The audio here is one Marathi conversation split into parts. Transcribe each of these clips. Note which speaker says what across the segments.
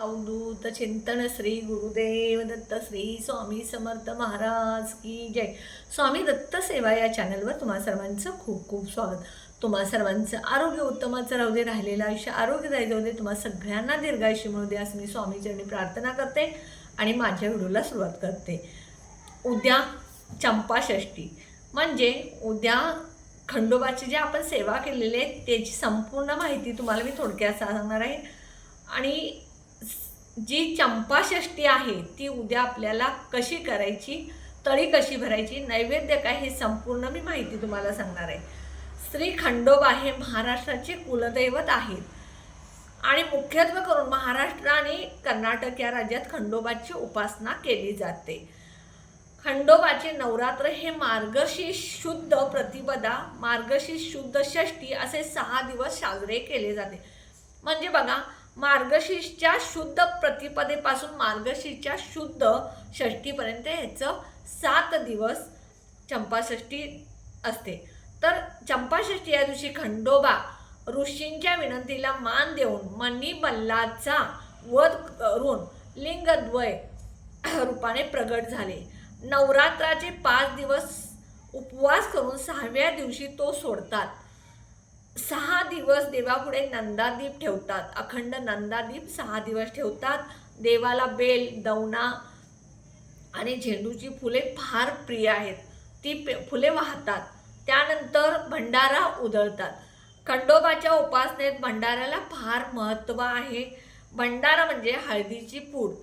Speaker 1: अवधूत चिंतन श्री गुरुदेव दत्त श्री स्वामी समर्थ महाराज की जय. स्वामी दत्त सेवा या चॅनलवर तुम्हा सर्वांचं खूप खूप स्वागत. तुम्हा सर्वांचं आरोग्य उत्तमाचं राहू दे राहिलेलं आयुष्य आरोग्यदायी जाऊ दे तुम्हा सगळ्यांना दीर्घायुष्य मिळू दे असं मी स्वामीचरणी प्रार्थना करते आणि माझ्या व्हिडिओला सुरुवात करते. उद्या चंपाषष्ठी म्हणजे उद्या खंडोबाची जी आपण सेवा केलेली आहे त्याची संपूर्ण माहिती तुम्हाला मी थोडक्यात सांगणार आहे. आणि जी चंपाषष्ठी आहे ती उद्या आपल्याला कशी करायची तळी कशी भरायची नैवेद्य काय हे संपूर्ण मी माहिती तुम्हाला सांगणार आहे. श्री खंडोबा हे महाराष्ट्राचे कुलदैवत आहेत. आणि मुख्यत्वे करून महाराष्ट्र आणि कर्नाटक या राज्यात खंडोबाची उपासना केली जाते. खंडोबाचे नवरात्र हे मार्गशीर्ष शुद्ध प्रतिपदा मार्गशीर्ष शुद्ध षष्ठी असे सहा दिवस साजरे केले जाते. म्हणजे बघा मार्गशीर्षच्या शुद्ध प्रतिपदेपासून मार्गशीर्षच्या शुद्ध षष्टीपर्यंत ह्याचं सात दिवस चंपाषष्ठी असते. तर चंपाषष्ठी या दिवशी खंडोबा ऋषींच्या विनंतीला मान देऊन मणिबल्लाचा वध करून लिंगद्वय रूपाने प्रगट झाले. नवरात्राचे पाच दिवस उपवास करून सहाव्या दिवशी तो सोडतात. सहा दिवस देवापुढे नंदादीप ठेवतात. अखंड नंदादीप सहा दिवस ठेवतात. देवाला बेल दवना आणि झेंडूची फुले फार प्रिय आहेत. ती पे फुले वाहतात. त्यानंतर भंडारा उधळतात. खंडोबाच्या उपासनेत भंडाऱ्याला फार महत्त्व आहे. भंडारा म्हणजे हळदीची पूड.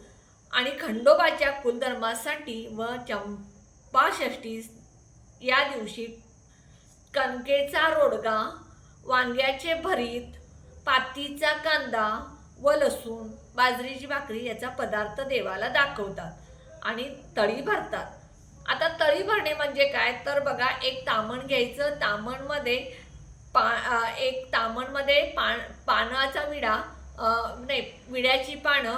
Speaker 1: आणि खंडोबाच्या कुलधर्मासाठी व चंपाषष्ठी या दिवशी कणकेचा रोडगा वांग्याचे भरीत पातीचा कांदा व लसूण बाजरीची भाकरी याचा पदार्थ देवाला दाखवतात आणि तळी भरतात. आता तळी भरणे म्हणजे काय? तर बघा एक तामण घ्यायचं. तामणमध्ये पा एक तामणमध्ये पान पानाचा विडा नाही विड्याची पानं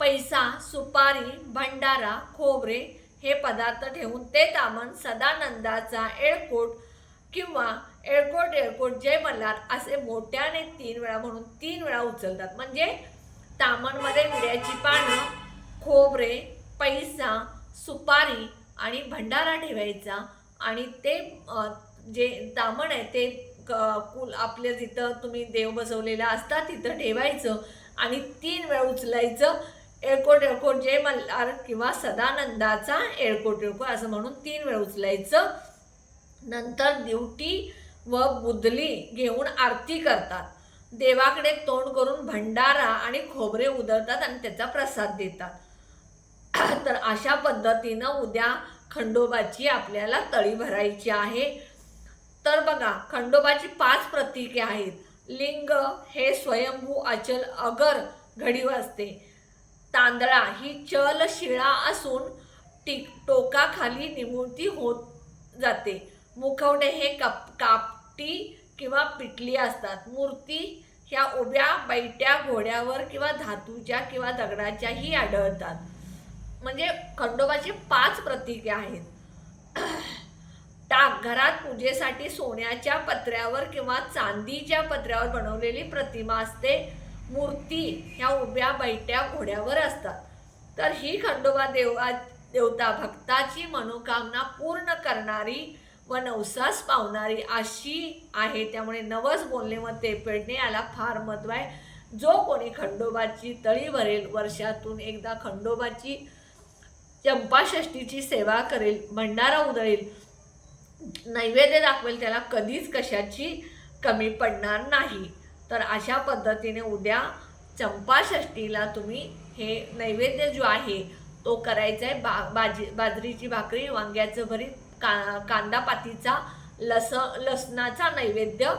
Speaker 1: पैसा सुपारी भंडारा खोबरे हे पदार्थ ठेवून ते तामण सदानंदाचा एळकोट किंवा एळकोट एळकोट जय मल्हार असे मोठ्याने तीन वेळा म्हणून तीन वेळा उचलतात. म्हणजे तामणमध्ये विड्याची पानं खोबरे पैसा सुपारी आणि भंडारा ठेवायचा. आणि ते जे तामण आहे ते क- कुल आपल्या जिथं तुम्ही देव बसवलेला असता तिथं ठेवायचं. आणि तीन वेळा उचलायचं. एळकोट एळकोट जय मल्हार किंवा सदानंदाचा एळकोट एळकोट असं म्हणून तीन वेळा उचलायचं. नंतर दिवटी व बुदली घेऊन आरती करतात. देवाकडे तोंड करून भंडारा आणि खोबरे उधळतात आणि त्याचा प्रसाद देतात. तर अशा पद्धतीनं उद्या खंडोबाची आपल्याला तळी भरायची आहे. तर बघा खंडोबाची पाच प्रतीके आहेत. लिंग हे स्वयंभू अचल अगर घडी वाजते. तांदळा ही चल शिळा असून टिक टोकाखाली निमुळती होत जाते. मुखवटे हे कप कापटी किंवा पिटली असतात. मूर्ती ह्या उभ्या बैट्या घोड्यावर किंवा धातूच्या किंवा दगडाच्याही आढळतात. म्हणजे खंडोबाची पाच प्रतीके आहेत. टाक घरात पूजेसाठी सोन्याच्या पत्र्यावर किंवा चांदीच्या पत्र्यावर बनवलेली प्रतिमा असते. मूर्ती ह्या उभ्या बैट्या घोड्यावर असतात. तर ही खंडोबा देवा देवता भक्ताची मनोकामना पूर्ण करणारी व नवसास पावणारी अशी आहे. त्यामुळे नवस बोलणे व ते पेडणे याला फार महत्त्व आहे. जो कोणी खंडोबाची तळी भरेल वर्षातून एकदा खंडोबाची चंपाषष्टीची सेवा करेल भंडारा उधळेल नैवेद्य दाखवेल त्याला कधीच कशाची कमी पडणार नाही. तर अशा पद्धतीने उद्या चंपाषष्टीला तुम्ही हे नैवेद्य जो आहे तो करायचा आहे बा बाजी बाजरीची भाकरी वांग्याचं भरीत का कांदापातीचा लस लसणाचा नैवेद्य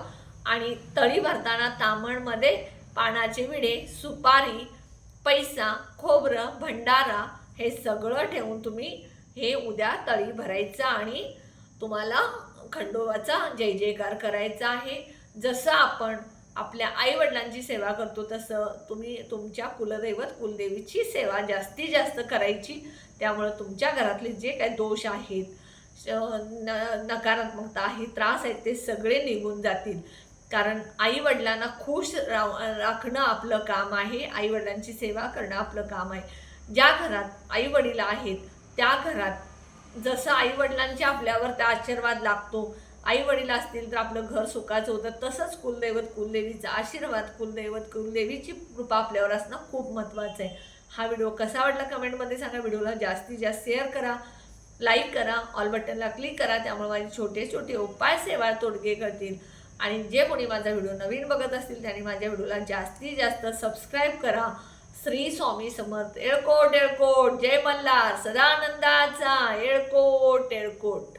Speaker 1: आणि तळी भरताना तामणमध्ये पानाचे विडे सुपारी पैसा खोबरं भंडारा हे सगळं ठेवून तुम्ही हे उद्या तळी भरायचं आणि तुम्हाला खंडोबाचा जय जयकार करायचा आहे. जसं आपण आपल्या आईवडिलांची सेवा करतो तसं तुम्ही तुमच्या कुलदैवत कुलदेवीची सेवा जास्तीत जास्त करायची. त्यामुळं तुमच्या घरातले जे काही दोष आहेत न नकारात्मकता आहे त्रास आहेत ते सगळे निघून जातील. कारण आई वडिलांना खुश राखणं आपलं काम आहे. आई वडिलांची सेवा करणं आपलं काम आहे. ज्या घरात आई वडील आहेत त्या घरात जसं आई वडिलांच्या आपल्यावर त्या आशीर्वाद लागतो आई वडील असतील तर आपलं घर सुखाचं होतं. तसंच कुलदैवत कुलदेवीचा आशीर्वाद कुलदैवत कुलदेवीची कृपा आपल्यावर असणं खूप महत्त्वाचं आहे. हा व्हिडिओ कसा वाटला कमेंटमध्ये सांगा. व्हिडिओला जास्तीत जास्त शेअर करा. लाईक करा ऑल बटनला क्लिक करा त्यामुळे माझे छोटे छोटे उपाय सेवा तोडगे करतील. आणि जे कोणी माझा व्हिडिओ नवीन बघत असतील त्यांनी माझ्या व्हिडिओला जास्तीत जास्त सबस्क्राईब करा. श्री स्वामी समर्थ येळकोट येळकोट जय मल्हार सदानंदाचा येळकोट येळकोट